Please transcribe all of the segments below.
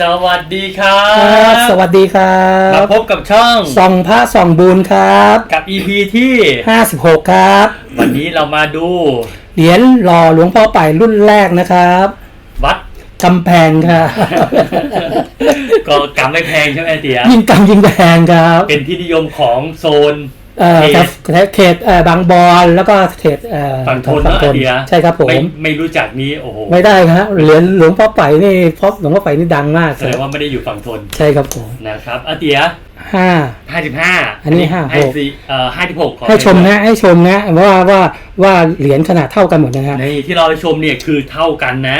สวัสดีครัครับ บ สวัสดีครัมาบพบกับช่องส่องพระส่องบุญครับ กับ EP ที่ 56 ครับ วันนี้เรามาดูเหรียญหล่อหลวงพ่อไปรุ่นแรกนะครับวัด กำแพงครับ ก็กำไม่แพงใช่ไหมเตียยิ่งกำยิ่งแพงครับ เป็นที่นิยมของโซน เอ่อเขตครับเขตเอ่อบางบอนแล้วก็เขตเอ่อฝั่งทนฝั่เนาะทนเตียใช่ครับผมไม่ไม่รู้จักนี้โอ้โหไม่ได้ครับเหรียญหลวงพ่อไปนี่เพราะหลวงพ่อไปนี่ดังมากแสดงว่าไม่ได้อยู่ฝั่งทนใช่ครับผมนะครับอาเตียห้า55อันนี้56 ให้สี่เอ่อ56ของให้ชมนะให้ชมนะว่าว่าว่าเหรียญขนาดเท่ากันหมดนะฮะในที่เราชมเนี่ยคือเท่ากันนะ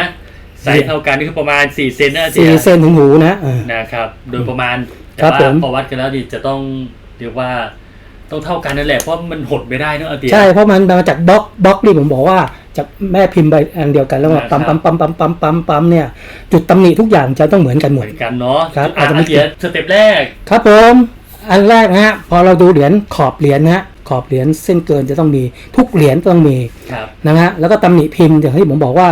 ไซส์เท่ากันนี่คือประมาณ4เซนนะอาเตีสี่ยเซนถึงหูนะเออ นะครับ โดยประมาณแต่ครับว่าผมพอวัดกันแล้วดิจะต้องเรียกว่า ต้องเท่ากันนั่นแหละเพราะมันหดไม่ได้เนอะอาเตีย ใช่เพราะมันมาจากบล็อกบล็อกที่ผมบอกว่าจากแม่พิมพ์ใบอันเดียวกันแล้วมาครัปั๊บมปั๊มปั๊มปั๊มปั๊มปั๊มปั๊มเนี่ยจุดตำหนิทุกอย่างจะต้องเหมือนกันหเหมมืดอนกันเนาะครับอะอาจจะไม่อาเตียสเต็ปแรก ครับผมอันแรกนะฮะพอเราดูเหรียญขอบเหรียญนะฮะขอบเหรียญเส้นเกินจะต้องมีทุกเหรียญต้องมีครับ นะฮะแล้วก็ตำหนิพิมพ์อย่างที่ผมบอกว่า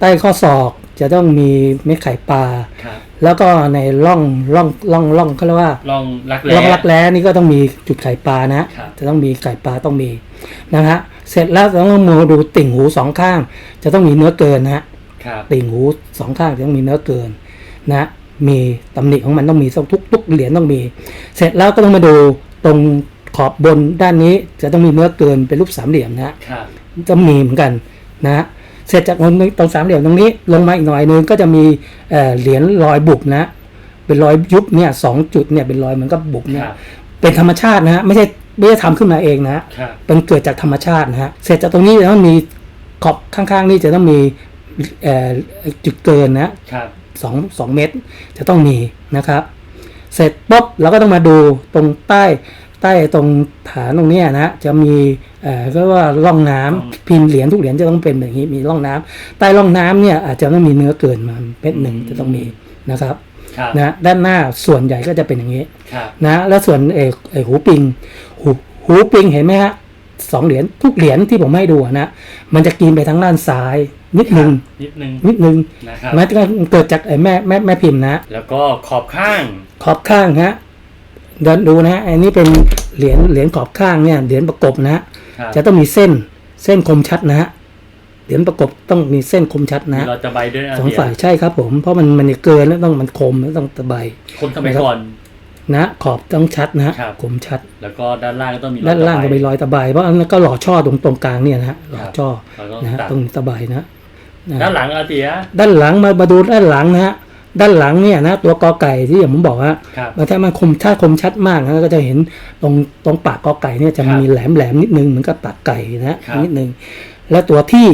ใต้ข้อศอก จะต้องมีเม็ดไข่ปลา ครับแล้วก็ในร่องร่องร่องร่องเขาเรียกว่าลองรักร่องแร้รักแร้นี่ก็ต้องมีจุดไข่ปลานะฮะครับ จะต้องมีไข่ปลาต้องมีนะฮะเสร็จแล้วเราต้องมาดูติ่งหูสองข้าง จะต้องมีเนื้อเกินนะฮะ ครับ ติ่งหูสองข้างจะต้องมีเนื้อเกินนะมีตำหนิของมันต้องมีทุกทุกเหรียญต้องมี เสร็จแล้วก็ต้องมาดูตรงขอบบนด้านนี้จะต้องมีเนื้อเกินเป็นรูปสามเหลี่ยมนะฮะครับ จะมีเหมือนกันนะฮะ เสร็จจากตรงนี้ตรงสามเหลี่ยมตรงนี้ลงมาอีกหน่อยนึงก็จะมีเอ่อเหรียญรอยบุบนะ เป็นรอยยุบเนี่ยสองจุดเนี่ยเป็นรอยเหมือนกับบุบคเนี่ยรับเป็นธรรมชาตินะฮะไม่ใช่ไม่ได้ทำขึ้นมาเองนะฮะครับเป็นเกิดจากธรรมชาตินะฮะเสร็จจากตรงนี้จะต้องมีขอบข้างๆ นี่จะต้องมีเอ่อจุดเกินนะครับสองสองเมตรจะต้องมีนะครับ เสร็จปุ๊บเราก็ต้องมาดูตรงใต้ ใต้ตรงฐานตรงเนี้ยนะจะมีเอ่อก็ว่าร่องน้ำพิมพ์เหรียญทุกเหรียญจะต้องเป็นแบบนี้มีร่องน้ำใต้ร่องน้ำเนี่ยอาจจะต้องมีเนื้อเกินมาเม็ดหนึ่งจะต้องมีนะครับครับนะด้านหน้าส่วนใหญ่ก็จะเป็นอย่างนี้ครับนะแล้วส่วนเออเออหูปิงหูหูปิงเห็นไหมฮะสองเหรียญทุกเหรียญที่ผมให้ดูอะนะมันจะกินไปทางด้านซ้ายนิดนึงนิดนึงนิดนึงนะครับมันก็เกิดจากไอ้แม่แม่แม่พิมพ์นะ แล้วก็ขอบข้าง ขอบข้างฮะ เดินดูนะฮะอันนี้เป็นเหรียญเหรียญขอบข้างเนี่ยเหรียญประกบนะฮะครับจะต้องมีเส้นเส้นคมชัดนะฮะเหรียญประกบต้องมีเส้นคมชัดนะมีฮะเราจะใบด้วยนะสองเตียฝ่ายใช่ครับ ผมเพราะมันมันเกินแล้วต้องมันคมแล้วต้องตะไบคนสมัยก่อน นะ ขอบต้องชัดนะฮะครับ คมชัด แล้วก็ด้านล่างก็ต้องมีด้านล่างจะมีรอยตะไบเพราะอันนั้นก็หล่อช่อตรงตรงกลางเนี่ยนะฮะหล่อช่อเราต้องนะฮะตัดตรงตะไบนะนะด้านหลังอาเตีย ด้านหลังมามาดูด้านหลังนะฮะ ด้านหลังเนี่ยนะตัวกอไก่ที่อย่างผมบอกฮะครับมันถ้ามันคมถ้าคมชัดมากนะก็จะเห็นตรงตรงปากกอไก่เนี่ยจะครับมีแหลมแหลมนิดนึงเหมือนกับปากไก่นะฮะครับ นิดนึงแล้วตัวที่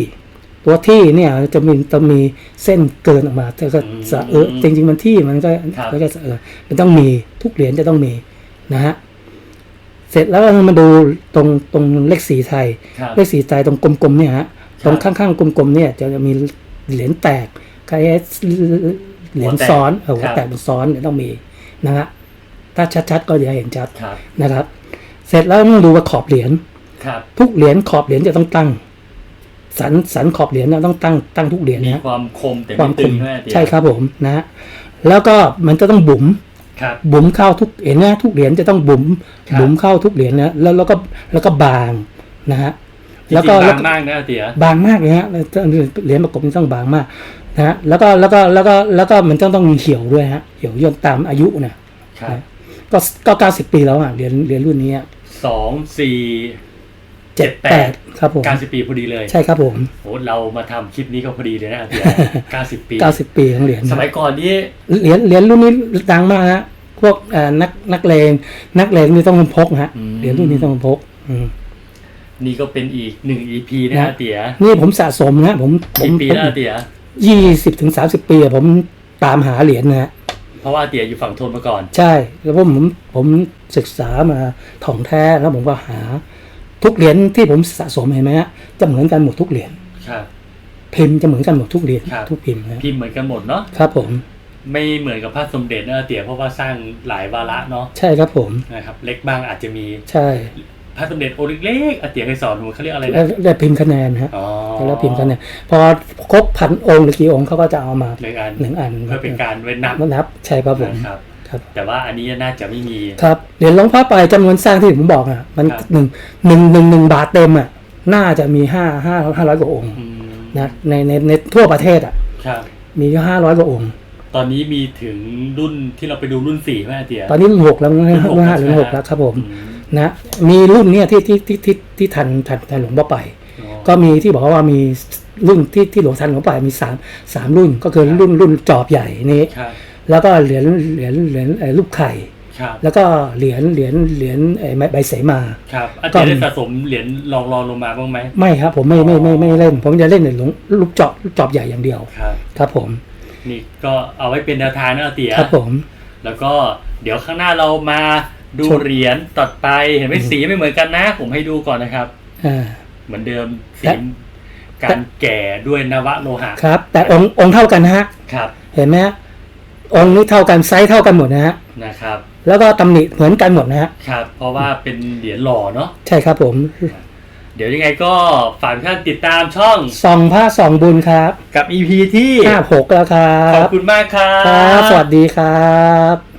ตัวที่เนี่ยจะมีจะมีเส้นเกินออกมาแต่ก็สะเออจริง ๆ มันที่มันก็ก็จะสะเออมันต้องมีทุกเหรียญจะต้องมีนะฮะเสร็จแล้วมาดูตรงตรงเลขสีไทย ครับ เลขสีไทยตรงกลมๆเนี่ยฮะคตรับรงข้างๆกลมๆเนี่ยจะมีเหรียญแตกคล้าย เหรียญซ้อนเออหัวแตกเป็นซ้อนเนี่ยต้องมีนะฮะถ้าชัดๆก็จะเห็นชัดครับนะครับ เสร็จแล้วต้องดูว่าขอบเหรียญครับทุกเหรียญขอบเหรียญจะต้องตั้ง สันสันขอบเหรียญเนี่ยต้องตั้งตั้งทุกเหรียญมีนะความคมแต่ควาไม่มคตึงมใช่ไหมอาเตียใช่ครับผมนะฮะแล้วก็มันจะต้องบุ๋มครับบุ๋มเข้าทุกเห็นนะทุกเหรียญจะต้องบุ๋มครับบุ๋มเข้าทุกเหรียญนะแล้วแล้วก็แล้วก็บางนะฮะจริงๆ แล้วก็บาแล้วงก็มากนะอาเตียบางมากเลยฮะเหรียญประกบนี่ต้องบางมากนะฮะแล้วก็แล้วก็แล้วก็แล้วก็มันต้องต้องมีเหี่ยวด้วยฮะเหี่ยวย่นตามอายุนะครับก็ก็เก้าสิบปีแล้วอะเหรียญเหรียญรุ่นนี้สองสี่เจ็ดแปดครับผมเก้าสิบปีพอดีเลยใช่ครับผมโหเรามาทำคลิปนี้ก็พอดีเลยนะอาเตียเก้าสิบปีเก้าสิบปีของเหรียญสมัยก่อนนี่เหรียญเหรียญรุ่นนี้ดังมากฮะพวกเอ่อนักนักเลงนักเลงนี่ต้องพกฮะเหรียญรุ่นนี้ต้องพก อืม นี่ก็เป็นอีกหนึ่ง EP นะนะอาเตียนี่ผมสะสมนะผมผมกี่ปีแล้วอาเตียยี่สิบถึงสามสิบปีอะผมตามหาเหรียญนะฮะเพราะว่าอาเตียอยู่ฝั่งทนมาก่อน ใช่ แล้วผมผมผมศึกษามาถ่องแท้แล้วผมก็หาทุกเหรียญที่ผมสะสมเห็นไหมฮะจะเหมือนกันหมดทุกเหรียญครับ พิมพ์จะเหมือนกันหมดทุกเหรียญครับ ทุกพิมพ์นะพิมพ์เหมือนกันหมดเนาะครับผมไม่เหมือนกับพระสมเด็จนะอาเตียเพราะว่าสร้างหลายวาระเนาะใช่ครับผมนะครับ เล็กบ้างอาจจะมีใช่ พระสมเด็จองค์เล็กๆอาเตียเคยสอนหนูเขาเรียกอะไรแล้นะวได้พิมพ์คะแนนฮะอ๋อแล้วพิมพ์คะแนนพอครบพันองค์หรือกี่องค์เขาก็จะเอามาหนึ่งอันหนึ่งอันเพื่อเป็นการเว้นนับนับใช่ครับผมนะครับครับแต่ว่าอันนี้น่าจะไม่มีครับเหรียญหลวงพ่อไปจำนวนสร้างที่ผมบอกอะมันครับหนึ่งหนึ่งหนึ่งหนึ่งบาทเต็มอะน่าจะมีห้าห้าห้าร้อยกว่าองค์อืมนะในในในทั่วประเทศอะครับมีห้าร้อยกว่าองค์ ตอนนี้มีถึงรุ่นที่เราไปดูรุ่นสี่ไหมอาเตียตอนนี้รุ่นหกแล้วรุ่นรุ่นหกรุ่นห้าแล้วรุ่นหกใช่ไหมแล้วครับผมอืม นะมีรุ่นเนี้ยที่ที่ที่ที่ที่ทันทันทันหลวงพ่อไปอ๋อก็มีที่บอกว่ามีรุ่นที่ที่หลวงทันหลวงพ่อไปมีสามสามรุ่นก็คือรุ่นรุ่นจอบใหญ่นี้ครับแล้วก็เหรียญเหรียญเหรียญเอ่อรูปไข่ครับแล้วก็เหรียญเหรียญเหรียญเอ่อใบใบเสมาครับอาเตียได้สะสมเหรียญรองรองลงมาบ้างไหมไม่ครับ ผมไม่ไม่ไม่ไม่ไม่เล่น ผมจะเล่นในหลวงลูกจอบลูกจอบใหญ่อย่างเดียวครับครับผมนี่ก็เอาไว้เป็นแนวทางนะอาเตียครับผม แล้วก็เดี๋ยวข้างหน้าเรามา ดูชมเหรียญตัดไปเห็นไหมสีไม่เหมือนกันนะ ผมให้ดูก่อนนะครับอ่าเหมือนเดิมสีและการแก่ด้วยนวะโลหะครับ แต่องค์องค์เท่ากันนะฮะครับ เห็นไหมฮะองค์นี้เท่ากันไซส์เท่ากันหมดนะฮะนะครับ แล้วก็ตำหนิเหมือนกันหมดนะฮะครับ เพราะว่าเป็นเหรียญหล่อเนาะใช่ครับผม เดี๋ยวยังไงก็ฝากทุกท่านติดตามช่องส่องผ้าส่องบุญครับ กับ EP ที่ห้าหกแล้วครัขอบบคุณมากครัครับบสวัสดีครับ